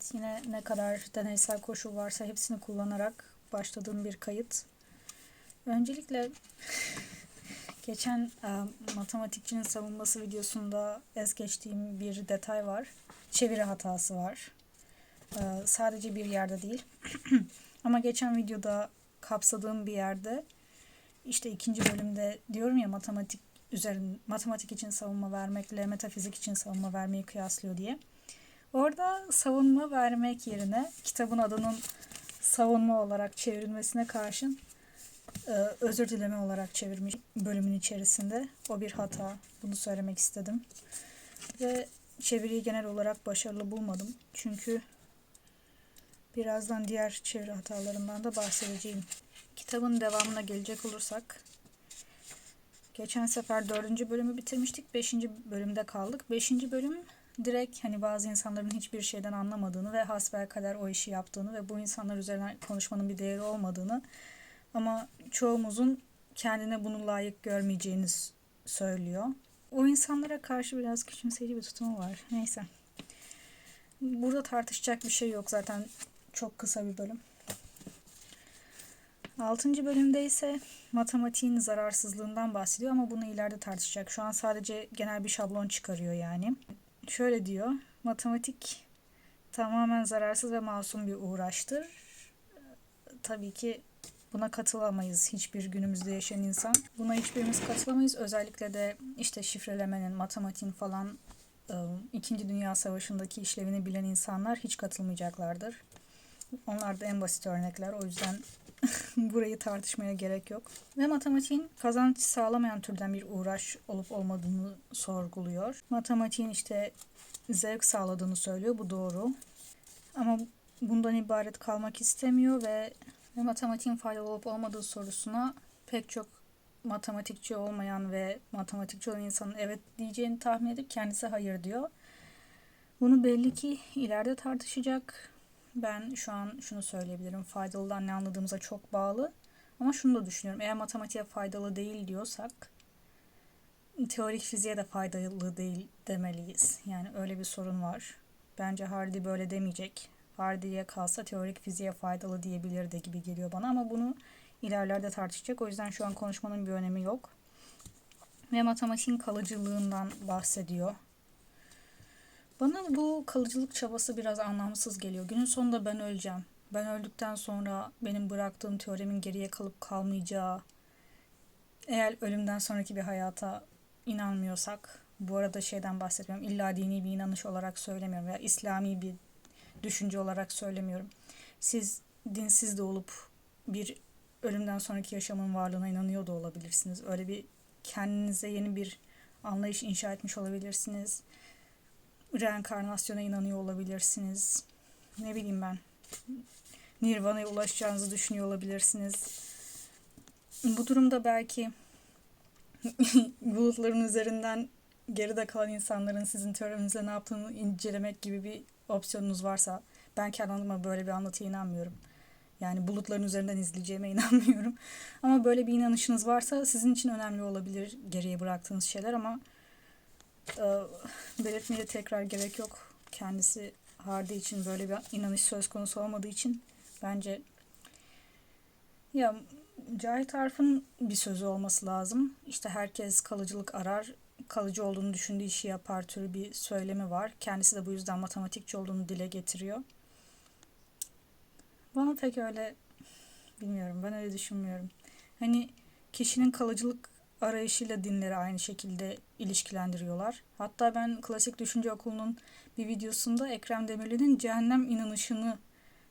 Evet yine ne kadar deneysel koşul varsa hepsini kullanarak başladığım bir kayıt. Öncelikle geçen e, matematikçinin savunması videosunda es geçtiğim bir detay var. Çeviri hatası var. E, sadece bir yerde değil. Ama geçen videoda kapsadığım bir yerde işte ikinci bölümde diyorum ya matematik üzerin matematik için savunma vermekle metafizik için savunma vermeyi kıyaslıyor diye. Orada savunma vermek yerine kitabın adının savunma olarak çevrilmesine karşın e, özür dileme olarak çevirmiş bölümün içerisinde. O bir hata. Bunu söylemek istedim. Ve çeviriyi genel olarak başarılı bulmadım. Çünkü birazdan diğer çeviri hatalarından da bahsedeceğim. Kitabın devamına gelecek olursak geçen sefer dördüncü bölümü bitirmiştik. Beşinci bölümde kaldık. Beşinci bölüm direkt hani bazı insanların hiçbir şeyden anlamadığını ve hasbelkader o işi yaptığını ve bu insanlar üzerine konuşmanın bir değeri olmadığını ama çoğumuzun kendine bunu layık görmeyeceğini söylüyor. O insanlara karşı biraz küçümseyici bir tutumu var. Neyse. Burada tartışacak bir şey yok zaten çok kısa bir bölüm. Altıncı bölümde ise matematiğin zararsızlığından bahsediyor ama bunu ileride tartışacak. Şu an sadece genel bir şablon çıkarıyor yani. Şöyle diyor, matematik tamamen zararsız ve masum bir uğraştır. Tabii ki buna katılamayız hiçbir günümüzde yaşayan insan. Buna hiçbirimiz katılamayız. Özellikle de işte şifrelemenin, matematiğin falan İkinci Dünya Savaşı'ndaki işlevini bilen insanlar hiç katılmayacaklardır. Onlar da en basit örnekler. O yüzden burayı tartışmaya gerek yok. Ve matematiğin kazanç sağlamayan türden bir uğraş olup olmadığını sorguluyor. Matematiğin işte zevk sağladığını söylüyor. Bu doğru. Ama bundan ibaret kalmak istemiyor ve, ve matematiğin faydalı olup olmadığı sorusuna pek çok matematikçi olmayan ve matematikçi olan insanın evet diyeceğini tahmin edip kendisi hayır diyor. Bunu belli ki ileride tartışacak. Ben şu an şunu söyleyebilirim. Faydalıdan ne anladığımıza çok bağlı. Ama şunu da düşünüyorum. Eğer matematiğe faydalı değil diyorsak teorik fiziğe de faydalı değil demeliyiz. Yani öyle bir sorun var. Bence Hardy böyle demeyecek. Hardy'ye kalsa teorik fiziğe faydalı diyebilir de gibi geliyor bana ama bunu ilerlerde tartışacak. O yüzden şu an konuşmanın bir önemi yok. Ve matematiğin kalıcılığından bahsediyor. Bana bu kalıcılık çabası biraz anlamsız geliyor. Günün sonunda ben öleceğim. Ben öldükten sonra benim bıraktığım teoremin geriye kalıp kalmayacağı, eğer ölümden sonraki bir hayata inanmıyorsak, bu arada şeyden bahsetmiyorum, illa dini bir inanış olarak söylemiyorum veya İslami bir düşünce olarak söylemiyorum. Siz dinsiz de olup bir ölümden sonraki yaşamın varlığına inanıyor da olabilirsiniz. Öyle bir kendinize yeni bir anlayış inşa etmiş olabilirsiniz. Reenkarnasyona inanıyor olabilirsiniz. Ne bileyim ben. Nirvana'ya ulaşacağınızı düşünüyor olabilirsiniz. Bu durumda belki bulutların üzerinden geride kalan insanların sizin teorinize ne yaptığını incelemek gibi bir opsiyonunuz varsa ben kendi adıma böyle bir anlatıya inanmıyorum. Yani bulutların üzerinden izleyeceğime inanmıyorum. Ama böyle bir inanışınız varsa sizin için önemli olabilir geriye bıraktığınız şeyler ama belirtmeye tekrar gerek yok. Kendisi Hardy için böyle bir inanış söz konusu olmadığı için bence ya Cahit Arf'ın bir sözü olması lazım. İşte herkes kalıcılık arar, kalıcı olduğunu düşündüğü işi yapar türü bir söylemi var. Kendisi de bu yüzden matematikçi olduğunu dile getiriyor. Bana pek öyle bilmiyorum. Ben öyle düşünmüyorum. Hani kişinin kalıcılık arayışıyla dinleri aynı şekilde ilişkilendiriyorlar. Hatta ben Klasik Düşünce Okulu'nun bir videosunda Ekrem Demirli'nin cehennem inanışını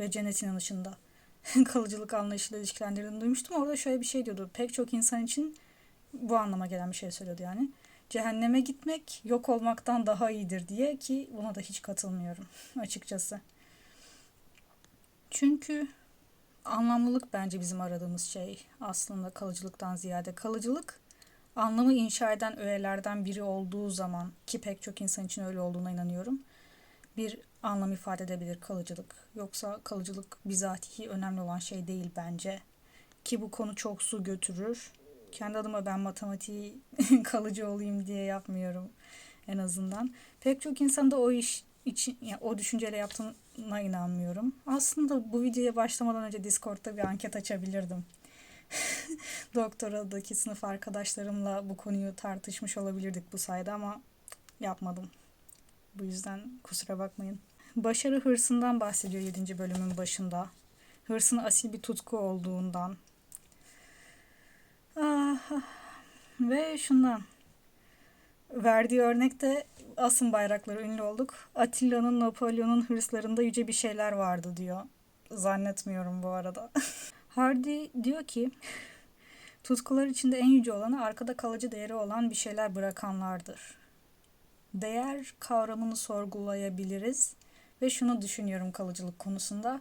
ve cennet inanışında kalıcılık anlayışıyla ilişkilendirdiğini duymuştum. Orada şöyle bir şey diyordu. Pek çok insan için bu anlama gelen bir şey söylüyordu yani. Cehenneme gitmek yok olmaktan daha iyidir diye ki buna da hiç katılmıyorum açıkçası. Çünkü anlamlılık bence bizim aradığımız şey aslında kalıcılıktan ziyade. Kalıcılık anlamı inşa eden öğelerden biri olduğu zaman ki pek çok insan için öyle olduğuna inanıyorum. Bir anlam ifade edebilir kalıcılık. Yoksa kalıcılık bizatihi önemli olan şey değil bence. Ki bu konu çok su götürür. Kendi adıma ben matematiği kalıcı olayım diye yapmıyorum en azından. Pek çok insan da o iş için yani o düşünceyle yaptığını olacağına inanmıyorum. Aslında bu videoya başlamadan önce Discord'da bir anket açabilirdim. Doktoradaki sınıf arkadaşlarımla bu konuyu tartışmış olabilirdik bu sayede ama yapmadım. Bu yüzden kusura bakmayın. Başarı hırsından bahsediyor 7. bölümün başında. Hırsın asil bir tutku olduğundan. Ah, ah. Ve şundan. Verdiği örnekte asın bayrakları ünlü olduk. Atilla'nın Napolyon'un hırslarında yüce bir şeyler vardı diyor. Zannetmiyorum bu arada. Hardy diyor ki tutkular içinde en yüce olanı arkada kalıcı değeri olan bir şeyler bırakanlardır. Değer kavramını sorgulayabiliriz ve şunu düşünüyorum kalıcılık konusunda.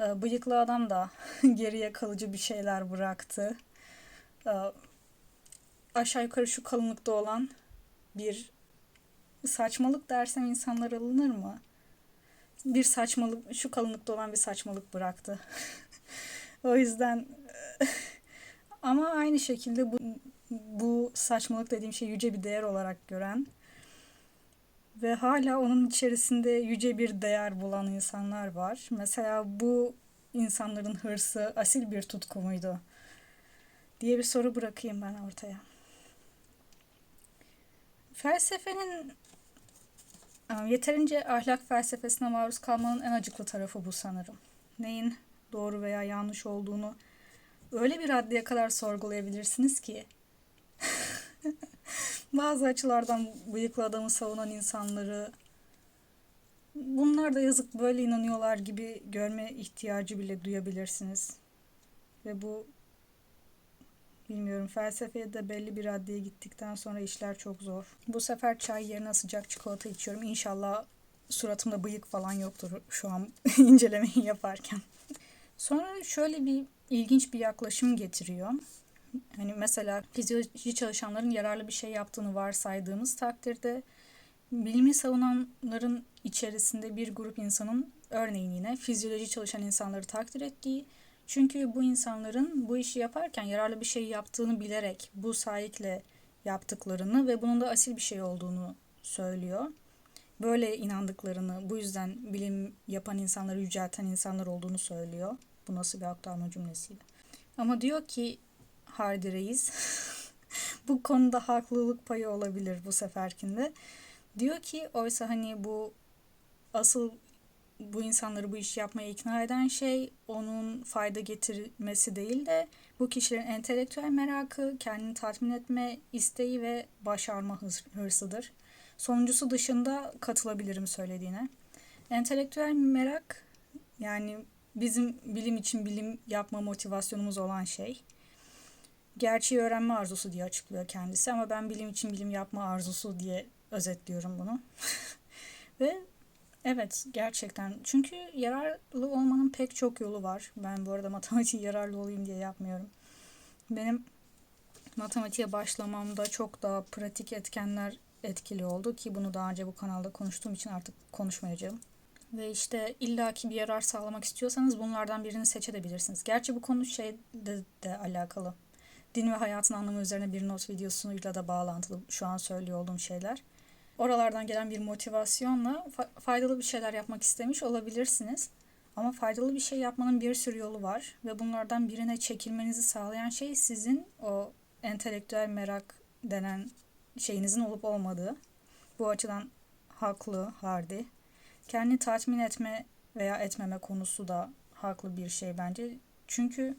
Ee, Bıyıklı adam da geriye kalıcı bir şeyler bıraktı. Ee, Aşağı yukarı şu kalınlıkta olan bir saçmalık dersem insanlar alınır mı? Bir saçmalık, şu kalınlıkta olan bir saçmalık bıraktı. o yüzden ama aynı şekilde bu, bu saçmalık dediğim şey yüce bir değer olarak gören ve hala onun içerisinde yüce bir değer bulan insanlar var. Mesela bu insanların hırsı asil bir tutku muydu? diye bir soru bırakayım ben ortaya. Felsefenin yeterince ahlak felsefesine maruz kalmanın en acıklı tarafı bu sanırım. Neyin doğru veya yanlış olduğunu öyle bir raddeye kadar sorgulayabilirsiniz ki bazı açılardan bıyıklı adamı savunan insanları bunlar da yazık böyle inanıyorlar gibi görme ihtiyacı bile duyabilirsiniz. Ve bu Bilmiyorum felsefeye de belli bir raddeye gittikten sonra işler çok zor. Bu sefer çay yerine sıcak çikolata içiyorum. İnşallah suratımda bıyık falan yoktur şu an incelemeyi yaparken. Sonra şöyle bir ilginç bir yaklaşım getiriyor. Hani mesela fizyoloji çalışanların yararlı bir şey yaptığını varsaydığımız takdirde bilimi savunanların içerisinde bir grup insanın örneğin yine fizyoloji çalışan insanları takdir ettiği çünkü bu insanların bu işi yaparken yararlı bir şey yaptığını bilerek bu sahikle yaptıklarını ve bunun da asil bir şey olduğunu söylüyor. Böyle inandıklarını, bu yüzden bilim yapan insanları yücelten insanlar olduğunu söylüyor. Bu nasıl bir aktarma cümlesiyle. Ama diyor ki Hardy Reis, bu konuda haklılık payı olabilir bu seferkinde. Diyor ki oysa hani bu asıl bu insanları bu işi yapmaya ikna eden şey onun fayda getirmesi değil de bu kişilerin entelektüel merakı, kendini tatmin etme isteği ve başarma hırsıdır. Sonuncusu dışında katılabilirim söylediğine. Entelektüel merak yani bizim bilim için bilim yapma motivasyonumuz olan şey. Gerçeği öğrenme arzusu diye açıklıyor kendisi ama ben bilim için bilim yapma arzusu diye özetliyorum bunu. Ve Evet gerçekten. Çünkü yararlı olmanın pek çok yolu var. Ben bu arada matematiği yararlı olayım diye yapmıyorum. Benim matematiğe başlamamda çok daha pratik etkenler etkili oldu ki bunu daha önce bu kanalda konuştuğum için artık konuşmayacağım. Ve işte illaki bir yarar sağlamak istiyorsanız bunlardan birini seçebilirsiniz. Gerçi bu konu şeyde de alakalı. Din ve hayatın anlamı üzerine bir not videosuyla da bağlantılı şu an söylüyor olduğum şeyler oralardan gelen bir motivasyonla faydalı bir şeyler yapmak istemiş olabilirsiniz. Ama faydalı bir şey yapmanın bir sürü yolu var ve bunlardan birine çekilmenizi sağlayan şey sizin o entelektüel merak denen şeyinizin olup olmadığı. Bu açıdan haklı Hardy. Kendini tatmin etme veya etmeme konusu da haklı bir şey bence. Çünkü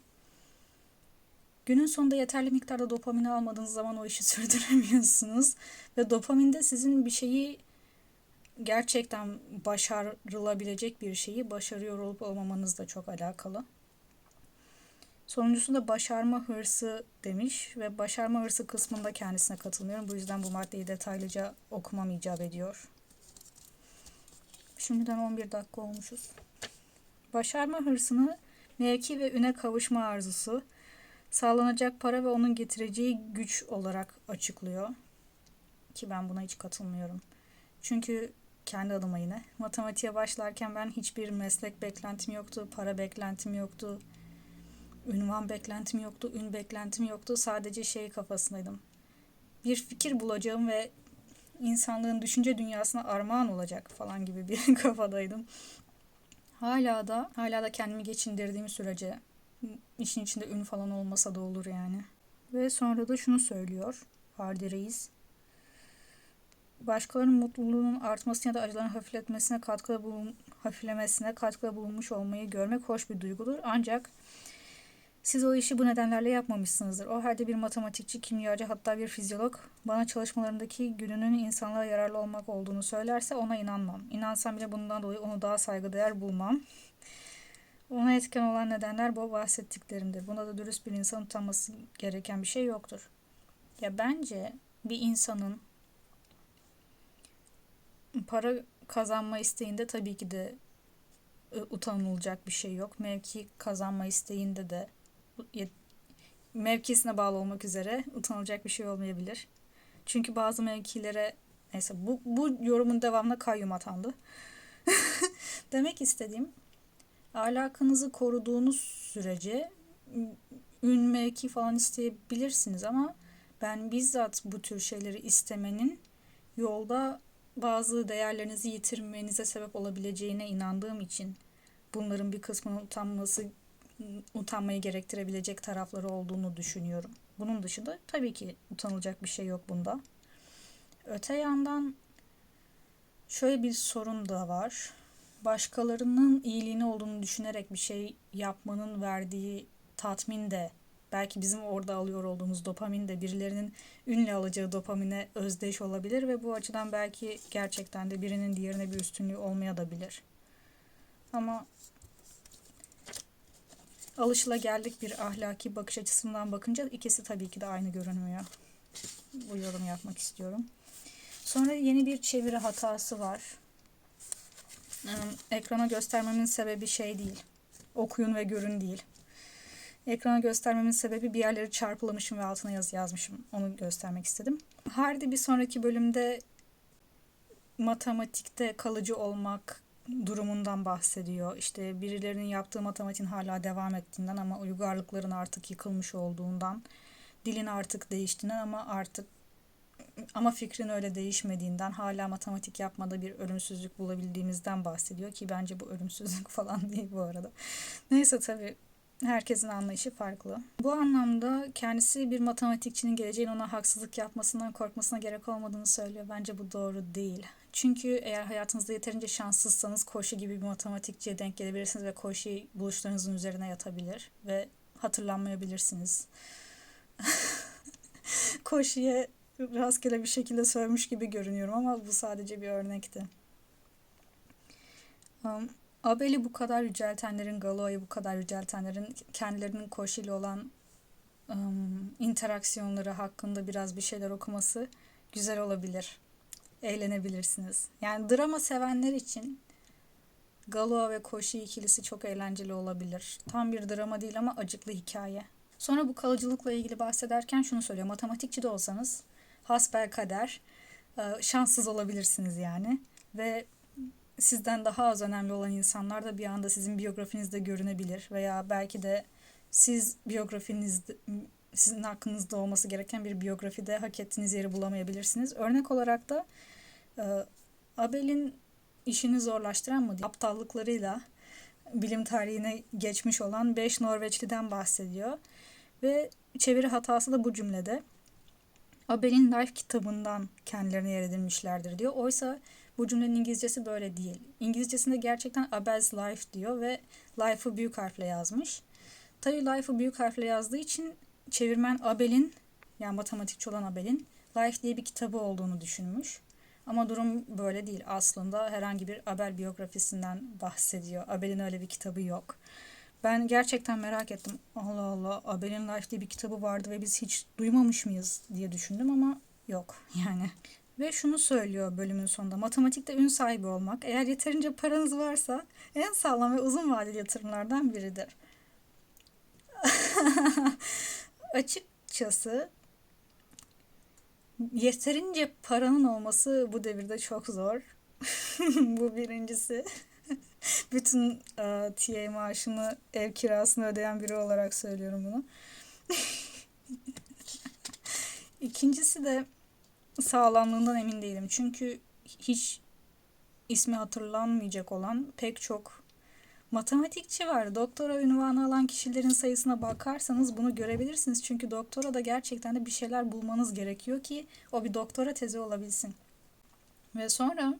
Günün sonunda yeterli miktarda dopamini almadığınız zaman o işi sürdüremiyorsunuz. Ve dopamin de sizin bir şeyi gerçekten başarılabilecek bir şeyi başarıyor olup olmamanızla çok alakalı. Sonuncusu da başarma hırsı demiş ve başarma hırsı kısmında kendisine katılmıyorum. Bu yüzden bu maddeyi detaylıca okumam icap ediyor. Şimdiden 11 dakika olmuşuz. Başarma hırsını mevki ve üne kavuşma arzusu, sağlanacak para ve onun getireceği güç olarak açıklıyor. Ki ben buna hiç katılmıyorum. Çünkü kendi adıma yine matematiğe başlarken ben hiçbir meslek beklentim yoktu, para beklentim yoktu, ünvan beklentim yoktu, ün beklentim yoktu. Sadece şey kafasındaydım. Bir fikir bulacağım ve insanlığın düşünce dünyasına armağan olacak falan gibi bir kafadaydım. Hala da hala da kendimi geçindirdiğim sürece işin içinde ün falan olmasa da olur yani. Ve sonra da şunu söylüyor Hardy Reis. Başkalarının mutluluğunun artmasına ya da acıların hafifletmesine katkıda bulun, hafiflemesine katkıda bulunmuş olmayı görmek hoş bir duygudur. Ancak siz o işi bu nedenlerle yapmamışsınızdır. O halde bir matematikçi, kimyacı hatta bir fizyolog bana çalışmalarındaki gününün insanlığa yararlı olmak olduğunu söylerse ona inanmam. İnansam bile bundan dolayı onu daha saygıdeğer bulmam. Ona etken olan nedenler bu bahsettiklerimdir. Bunda da dürüst bir insan utanması gereken bir şey yoktur. Ya bence bir insanın para kazanma isteğinde tabii ki de e, utanılacak bir şey yok. Mevki kazanma isteğinde de mevkisine bağlı olmak üzere utanılacak bir şey olmayabilir. Çünkü bazı mevkilere neyse bu, bu yorumun devamına kayyum atandı. Demek istediğim alakanızı koruduğunuz sürece ün mevki falan isteyebilirsiniz ama ben bizzat bu tür şeyleri istemenin yolda bazı değerlerinizi yitirmenize sebep olabileceğine inandığım için bunların bir kısmının utanması utanmayı gerektirebilecek tarafları olduğunu düşünüyorum. Bunun dışında tabii ki utanılacak bir şey yok bunda. Öte yandan şöyle bir sorun da var. Başkalarının iyiliğini olduğunu düşünerek bir şey yapmanın verdiği tatmin de belki bizim orada alıyor olduğumuz dopamin de birilerinin ünle alacağı dopamine özdeş olabilir ve bu açıdan belki gerçekten de birinin diğerine bir üstünlüğü olmaya da bilir. Ama alışılageldik bir ahlaki bakış açısından bakınca ikisi tabii ki de aynı görünmüyor. Bu yorum yapmak istiyorum. Sonra yeni bir çeviri hatası var. Ekrana göstermemin sebebi şey değil. Okuyun ve görün değil. Ekrana göstermemin sebebi bir yerleri çarpılamışım ve altına yazı yazmışım. Onu göstermek istedim. Hardy bir sonraki bölümde matematikte kalıcı olmak durumundan bahsediyor. İşte birilerinin yaptığı matematiğin hala devam ettiğinden ama uygarlıkların artık yıkılmış olduğundan, dilin artık değiştiğinden ama artık ama fikrin öyle değişmediğinden hala matematik yapmada bir ölümsüzlük bulabildiğimizden bahsediyor ki bence bu ölümsüzlük falan değil bu arada. Neyse tabii herkesin anlayışı farklı. Bu anlamda kendisi bir matematikçinin geleceğin ona haksızlık yapmasından korkmasına gerek olmadığını söylüyor. Bence bu doğru değil. Çünkü eğer hayatınızda yeterince şanssızsanız Koşi gibi bir matematikçiye denk gelebilirsiniz ve Koşi buluşlarınızın üzerine yatabilir ve hatırlanmayabilirsiniz. Koşi'ye rastgele bir şekilde sövmüş gibi görünüyorum ama bu sadece bir örnekti. Um, Abel'i bu kadar yüceltenlerin, Galoa'yı bu kadar yüceltenlerin kendilerinin Koşi ile olan um, interaksiyonları hakkında biraz bir şeyler okuması güzel olabilir eğlenebilirsiniz. Yani drama sevenler için Galoa ve Koshi ikilisi çok eğlenceli olabilir. Tam bir drama değil ama acıklı hikaye. Sonra bu kalıcılıkla ilgili bahsederken şunu söylüyor. Matematikçi de olsanız hasbel kader e, şanssız olabilirsiniz yani. Ve sizden daha az önemli olan insanlar da bir anda sizin biyografinizde görünebilir. Veya belki de siz biyografinizde sizin hakkınızda olması gereken bir biyografide hak ettiğiniz yeri bulamayabilirsiniz. Örnek olarak da e, Abel'in işini zorlaştıran mı aptallıklarıyla bilim tarihine geçmiş olan 5 Norveçliden bahsediyor. Ve çeviri hatası da bu cümlede. Abel'in Life kitabından kendilerine yer edinmişlerdir diyor. Oysa bu cümlenin İngilizcesi böyle değil. İngilizcesinde gerçekten Abel's Life diyor ve Life'ı büyük harfle yazmış. Tabii Life'ı büyük harfle yazdığı için çevirmen Abel'in yani matematikçi olan Abel'in Life diye bir kitabı olduğunu düşünmüş. Ama durum böyle değil. Aslında herhangi bir Abel biyografisinden bahsediyor. Abel'in öyle bir kitabı yok. Ben gerçekten merak ettim. Allah Allah Abel'in Life diye bir kitabı vardı ve biz hiç duymamış mıyız diye düşündüm ama yok yani. Ve şunu söylüyor bölümün sonunda. Matematikte ün sahibi olmak eğer yeterince paranız varsa en sağlam ve uzun vadeli yatırımlardan biridir. Açıkçası yeterince paranın olması bu devirde çok zor. bu birincisi. Bütün uh, TA maaşını ev kirasını ödeyen biri olarak söylüyorum bunu. İkincisi de sağlamlığından emin değilim. Çünkü hiç ismi hatırlanmayacak olan pek çok matematikçi var. Doktora ünvanı alan kişilerin sayısına bakarsanız bunu görebilirsiniz. Çünkü doktora da gerçekten de bir şeyler bulmanız gerekiyor ki o bir doktora tezi olabilsin. Ve sonra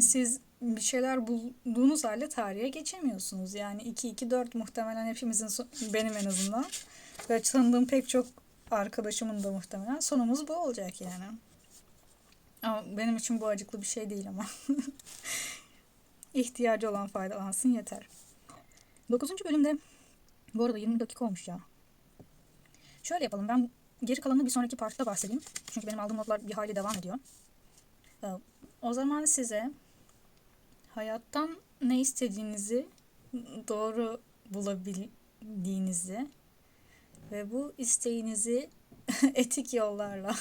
siz bir şeyler bulduğunuz halde tarihe geçemiyorsunuz. Yani 2-2-4 muhtemelen hepimizin, benim en azından ve tanıdığım pek çok arkadaşımın da muhtemelen sonumuz bu olacak yani. Ama benim için bu acıklı bir şey değil ama. İhtiyacı olan faydalansın yeter. 9. bölümde bu arada 20 dakika olmuş ya. Şöyle yapalım ben geri kalanını bir sonraki partta bahsedeyim. Çünkü benim aldığım notlar bir hayli devam ediyor. Ee, O zaman size hayattan ne istediğinizi doğru bulabildiğinizi ve bu isteğinizi etik yollarla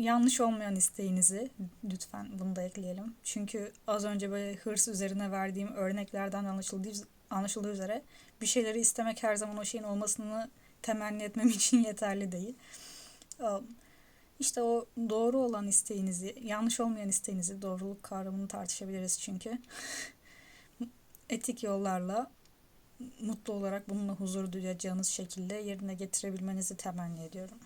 yanlış olmayan isteğinizi lütfen bunu da ekleyelim. Çünkü az önce böyle hırs üzerine verdiğim örneklerden anlaşıldığı, anlaşıldığı üzere bir şeyleri istemek her zaman o şeyin olmasını temenni etmem için yeterli değil. İşte o doğru olan isteğinizi, yanlış olmayan isteğinizi, doğruluk kavramını tartışabiliriz çünkü. Etik yollarla mutlu olarak bununla huzur duyacağınız şekilde yerine getirebilmenizi temenni ediyorum.